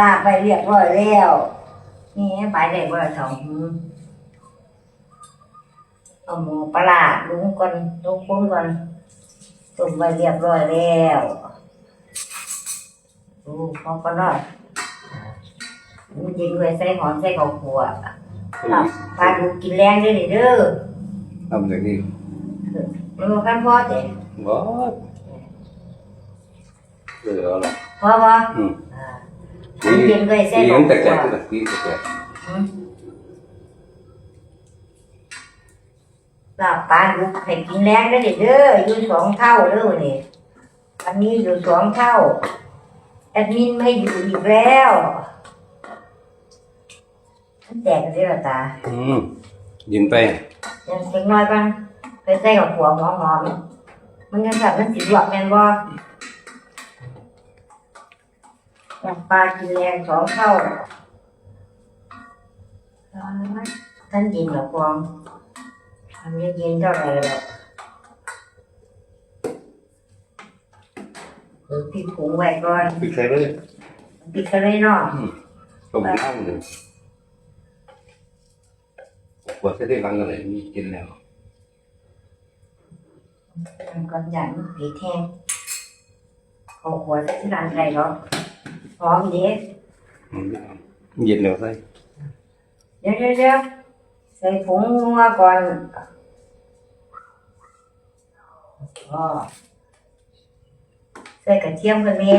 ลาไปเรียบร้อยแล้วนี่ไปได้บ่ละสองหืมเอาหมูปลาร้าลุงก่อนลุงคุ้นก่อนต้มไปเรียบร้อยแล้วดูพอก็นอดมันยิงด้วยใส่หอมใส่ข้าวคั่วครับปลาดูกินแรงเด้วยนี่เด้อทำอย่างนี้มันบ่กันพอเด้บ่เออเอาละพอบ่ อืมอ่ามันยิงด้วยใส่นี่ข้ายัวงแต่แก่คั่วที่ตะกี้แต่แก่อืมลาบปลาดุกให้กินแรงได้อเด้ออยู่สองเท่าเด้อนี่อันนี้อยู่สองเท่า แอดมินไม่อยู่อีกแล้วมันแตกกันได้หรอตา อืมยินไปยังเล็กน้อยบ้างไปใส่กับหัวหอมหอมๆมันยังแบบมันสิลวกแม่นบ่ ลาบปลากินแรงสองเท่าท่านยินเหรอพวงทำเย็นๆเท่าไหร่หรอกเออพี่ผงไว้ก่อนปิดใส่เลยปิดกันเลยเนาะต้มข้าวหนึ่งกว่าจะได้รังอะไรมีกินแล้วมันก่อนอย่างมันผีแทงเอาหัวใส่ที่ร้านไรเนาะ หอมเด็ดอืมเย็นแล้วใส่เดี๋ยวเดี๋ยวเดี๋ยวใส่ผงนัวก่อนอ๋อใส่กระเทียมกันแม่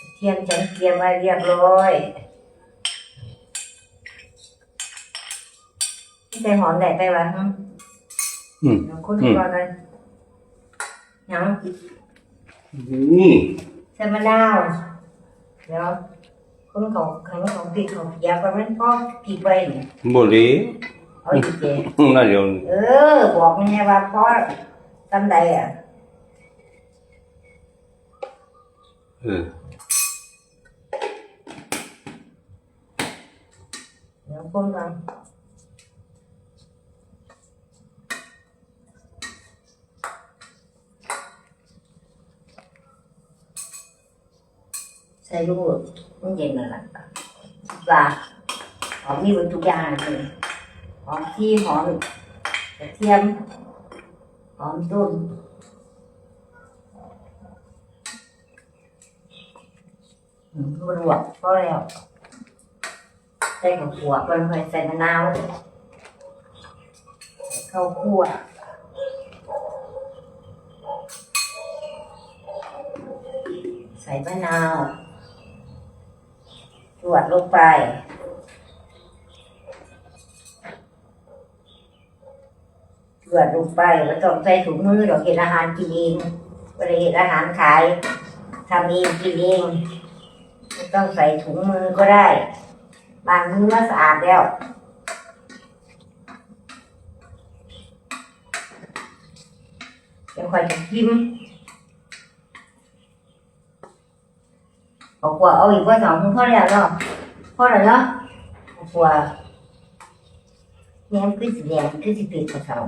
กระเทียมฉันเตรียมไว้เรียบร้อยใส่หอมได้ไปวะฮะอืมน้ำข้นก่อนเลยยังนี่ใส่มะนาว เดี๋ยวคนของขังของผิดของเสียก็มันก็ผิดไปนี่ บ่เลย เอาอีกเจ น่าเดี๋ยว เออ บอกมันไงว่าเพราะตำ ใส่ลูกมันเย็นแล้วปลาหอมมีหมดทุกอย่างเลยหอมที่หอมกระเทียม หอมต้นอืมบรวกพอแล้วใส่กับหัวเปิ้นค่อยใส่มะนาวข้าวคั่วใส่มะนาว จวดลงไปเกลือลงไปแล้วต้องใส่ถุงมือดอกเห็ดอาหารกินเองไม่ได้เห็ดอาหารขายทำเองกินเองไม่ต้องใส่ถุงมือก็ได้ บางมือมาสะอาดแล้วเดี๋ยวคอยจะกิน เอาขวดเอาอีกว่าสองมือพอแล้วเนาะพอแล้วเนาะเอาขวแง้มขึ้นสีแดงขึ้นสีเผ็ดกว่าเสา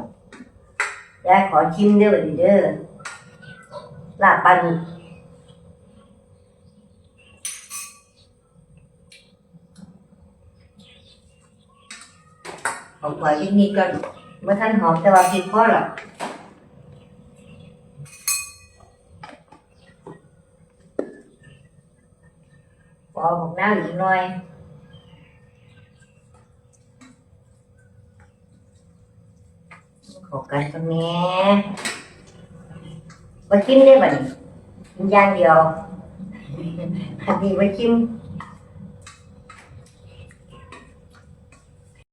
ยายขอชิมเด้อบัดนี้เด้อลาบปลาดุกหอมกว่านิดนิดก่อนเมื่อท่านหอมแต่ว่าพริกพอหรอก พอของน้ำอีกหน่อยขอกันต